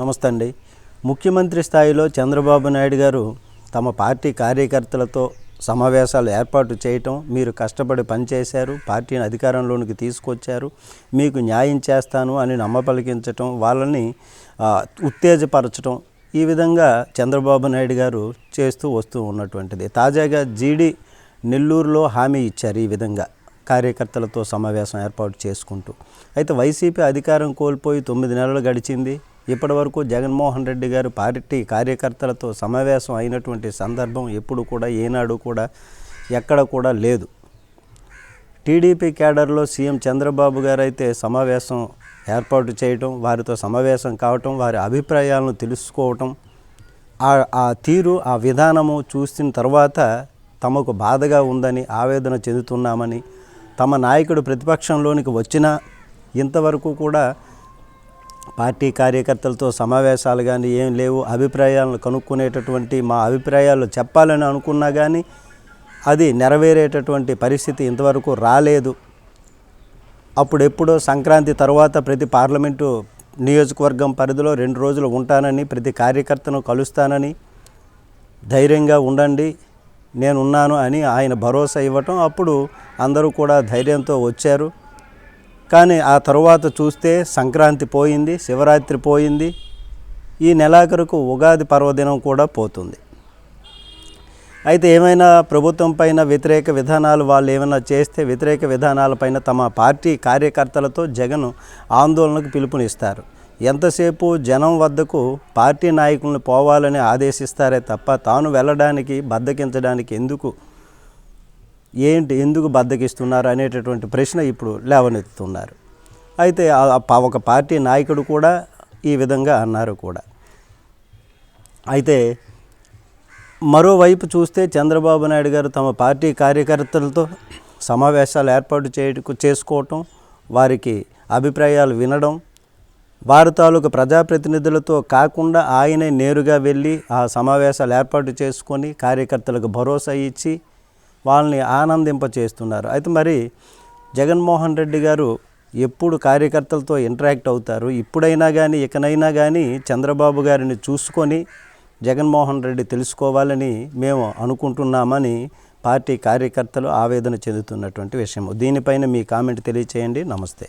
నమస్తే అండి ముఖ్యమంత్రి స్థాయిలో చంద్రబాబు నాయుడు గారు తమ పార్టీ కార్యకర్తలతో సమావేశాలు ఏర్పాటు చేయటం మీరు కష్టపడి పనిచేశారు పార్టీని అధికారంలోనికి తీసుకొచ్చారు మీకు న్యాయం చేస్తాను అని నమ్మపలికించటం వాళ్ళని ఉత్తేజపరచటం ఈ విధంగా చంద్రబాబు నాయుడు గారు చేస్తూ వస్తూ ఉన్నటువంటిది. తాజాగా జీడి నెల్లూరులో హామీ ఇచ్చారు ఈ విధంగా కార్యకర్తలతో సమావేశం ఏర్పాటు చేసుకుంటూ. అయితే వైసీపీ అధికారం కోల్పోయి తొమ్మిది నెలలు గడిచింది. ఇప్పటి వరకు జగన్మోహన్ రెడ్డి గారు పార్టీ కార్యకర్తలతో సమావేశం అయినటువంటి సందర్భం ఎప్పుడు కూడా ఏనాడు కూడా ఎక్కడ కూడా లేదు. టీడీపీ క్యాడర్లో సీఎం చంద్రబాబు గారు అయితే సమావేశం ఏర్పాటు చేయటం వారితో సమావేశం కావటం వారి అభిప్రాయాలను తెలుసుకోవటం ఆ తీరు ఆ విధానము చూసిన తర్వాత తమకు బాధగా ఉందని ఆవేదన చెందుతున్నామని తమ నాయకుడు ప్రతిపక్షంలోనికి వచ్చినా ఇంతవరకు కూడా పార్టీ కార్యకర్తలతో సమావేశాలు కానీ ఏం లేవు. అభిప్రాయాలను కనుక్కునేటటువంటి మా అభిప్రాయాలు చెప్పాలని అనుకున్నా కానీ అది నెరవేరేటటువంటి పరిస్థితి ఇంతవరకు రాలేదు. అప్పుడెప్పుడో సంక్రాంతి తర్వాత ప్రతి పార్లమెంటు నియోజకవర్గం పరిధిలో రెండు రోజులు ఉంటానని ప్రతి కార్యకర్తను కలుస్తానని ధైర్యంగా ఉండండి నేనున్నాను అని ఆయన భరోసా ఇవ్వటం. అప్పుడు అందరూ కూడా ధైర్యంతో వచ్చారు. కానీ ఆ తర్వాత చూస్తే సంక్రాంతి పోయింది శివరాత్రి పోయింది. ఈ నెలాఖరుకు ఉగాది పర్వదినం కూడా పోతుంది. అయితే ఏమైనా ప్రభుత్వం పైన వ్యతిరేక విధానాలు వాళ్ళు ఏమైనా చేస్తే వ్యతిరేక విధానాలపైన తమ పార్టీ కార్యకర్తలతో జగన్ ఆందోళనకు పిలుపునిస్తారు. ఎంతసేపు జనం వద్దకు పార్టీ నాయకులను పోవాలని ఆదేశిస్తారే తప్ప తాను వెళ్ళడానికి బద్దకించడానికి ఎందుకు ఏంటి ఎందుకు బద్దకిస్తున్నారు అనేటటువంటి ప్రశ్న ఇప్పుడు లేవనెత్తుతున్నారు. అయితే ఒక పార్టీ నాయకుడు కూడా ఈ విధంగా అన్నారు కూడా. అయితే మరోవైపు చూస్తే చంద్రబాబు నాయుడు గారు తమ పార్టీ కార్యకర్తలతో సమావేశాలు ఏర్పాటు చేయటకు చేసుకోవటం వారికి అభిప్రాయాలు వినడం వారి తాలూకు ప్రజాప్రతినిధులతో కాకుండా ఆయనే నేరుగా వెళ్ళి ఆ సమావేశాలు ఏర్పాటు చేసుకొని కార్యకర్తలకు భరోసా ఇచ్చి వాళ్ళని ఆనందింపచేస్తున్నారు. అయితే మరి జగన్మోహన్ రెడ్డి గారు ఎప్పుడు కార్యకర్తలతో ఇంటరాక్ట్ అవుతారు? ఇప్పుడైనా కానీ ఇకనైనా కానీ చంద్రబాబు గారిని చూసుకొని జగన్మోహన్ రెడ్డి తెలుసుకోవాలని మేము అనుకుంటున్నామని పార్టీ కార్యకర్తలు ఆవేదన చెందుతున్నటువంటి విషయం దీనిపైన మీ కామెంట్ తెలియచేయండి. నమస్తే.